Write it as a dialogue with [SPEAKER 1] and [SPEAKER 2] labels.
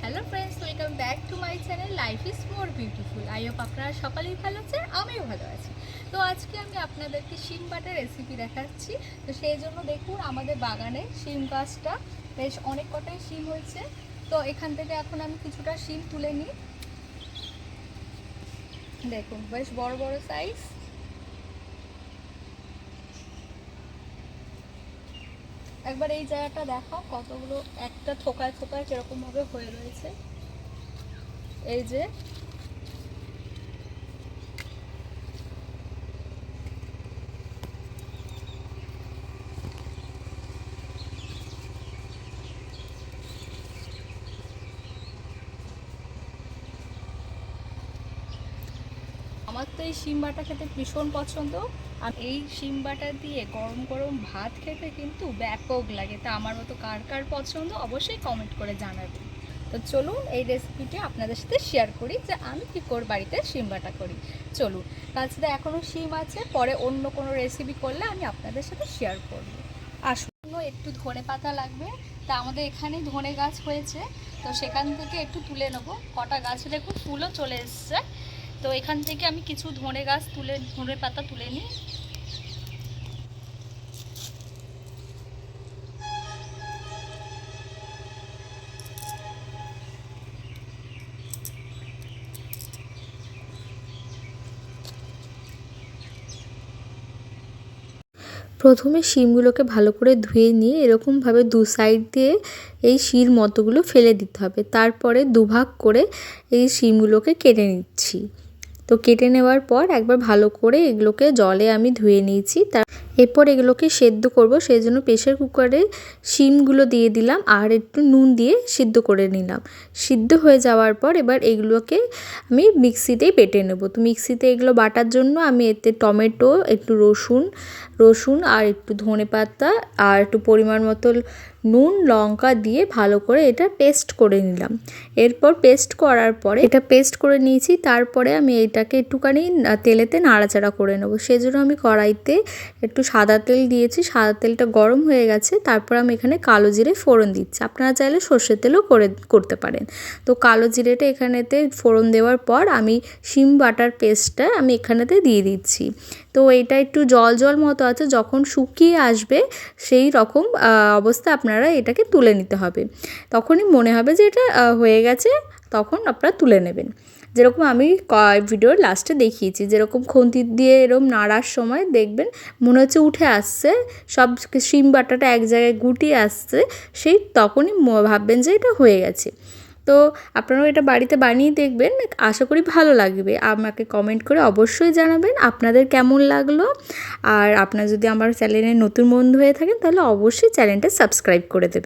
[SPEAKER 1] Hello friends welcome back to my channel life is more beautiful I hope আপনারা সকালেই ভালো আছেন, আমিও ভালো আছি। তো আজকে আমি আপনাদেরকে শিম বাটার রেসিপি দেখাচ্ছি। তো সেই জন্য দেখুন, আমাদের বাগানে শিম গাছটা বেশ অনেক কটাই শিম হয়েছে। তো এখান থেকে এখন আমি কিছুটা শিম তুলে নিই। দেখুন, বেশ বড় বড় সাইজ একবার এই জায়গাটা দেখাও কতগুলো একটা থোকায় থোকায় কীরকম ভাবে হয়ে রয়েছে। এই যে আমার তো এই শিম বাটা খেতে ভীষণ পছন্দ। আর এই শিম বাটা দিয়ে গরম গরম ভাত খেতে কিন্তু ব্যাপক লাগে। তা আমার মতো কার কার পছন্দ অবশ্যই কমেন্ট করে জানাবেন। তো চলুন এই রেসিপিটি আপনাদের সাথে শেয়ার করি যে আমি কী করে বাড়িতে শিম বাটা করি। চলুন তাছাড়া এখনও শিম আছে, পরে অন্য কোনো রেসিপি করলে আমি আপনাদের সাথে শেয়ার করব। আসুন, একটু ধনে পাতা লাগবে। তা আমাদের এখানে ধনে গাছ হয়েছে। তো সেখান থেকে একটু তুলে নেব। কটা গাছে দেখুন, ফুলও চলে এসছে। তো এখান থেকে আমি কিছু ধনে গাছ তুলে, ধনে পাতা তুলে নিই।
[SPEAKER 2] প্রথমে শিমগুলোকে ভালো করে ধুয়ে নিয়ে এরকমভাবে দু সাইড দিয়ে এই শির মতোগুলো ফেলে দিতে হবে। তারপরে দুভাগ করে এই শিমগুলোকে কেটে নিচ্ছি। তো কেটে নেওয়ার পর একবার ভালো করে এগুলোকে জলে আমি ধুয়ে নিয়েছি। তার এরপর এগুলোকে সেদ্ধ করব, সেই জন্য প্রেশার কুকারে শিমগুলো দিয়ে দিলাম আর একটু নুন দিয়ে সিদ্ধ করে নিলাম। সিদ্ধ হয়ে যাওয়ার পর এবার এগুলোকে আমি মিক্সিতেই বেটে নেব। তো মিক্সিতে এগুলো বাটার জন্য আমি এতে টমেটো, একটু রসুন রসুন আর একটু ধনে পাতা আর একটু পরিমাণ মতো নুন, লঙ্কা দিয়ে ভালো করে এটা পেস্ট করে নিলাম। এরপর পেস্ট করার পরে এটা পেস্ট করে নিয়েছি, তারপরে আমি এটাকে একটুখানি তেলেতে নাড়াচাড়া করে নেব। সেজন্য আমি কড়াইতে একটু সাদা তেল দিয়েছি, সাদা তেলটা গরম হয়ে গেছে, তারপর আমি এখানে কালো জিরে ফোড়ন দিচ্ছি। আপনারা চাইলে সর্ষের তেলও করে, করতে পারেন। তো কালো জিরেটা এখানেতে ফোড়ন দেওয়ার পর আমি শিম বাটার পেস্টটা আমি এখানেতে দিয়ে দিচ্ছি। তো এটা একটু জল জল মতো আছে, যখন শুকিয়ে আসবে সেই রকম অবস্থা আপনারা এটাকে তুলে নিতে হবে। তখনই মনে হবে যে এটা হয়ে গেছে, তখন আপনারা তুলে নেবেন। যেরকম আমি ভিডিওর লাস্টে দেখিয়েছি, যেরকম খুন্তি দিয়ে এরকম নাড়ার সময় দেখবেন, মনে হচ্ছে উঠে আসছে, সব শিম বাটাটা এক জায়গায় গুটিয়ে আসছে, সেই তখনই ভাববেন যে এটা হয়ে গেছে। তো আপনারাও এটা বাড়িতে বানিয়ে দেখবেন, আশা করি ভালো লাগবে। আমাকে কমেন্ট করে অবশ্যই জানাবেন আপনাদের কেমন লাগল। আর আপনার যদি আমার চ্যানেলে নতুন বন্ধু হয়ে থাকেন, তাহলে অবশ্যই চ্যানেলটা সাবস্ক্রাইব করে দেবেন।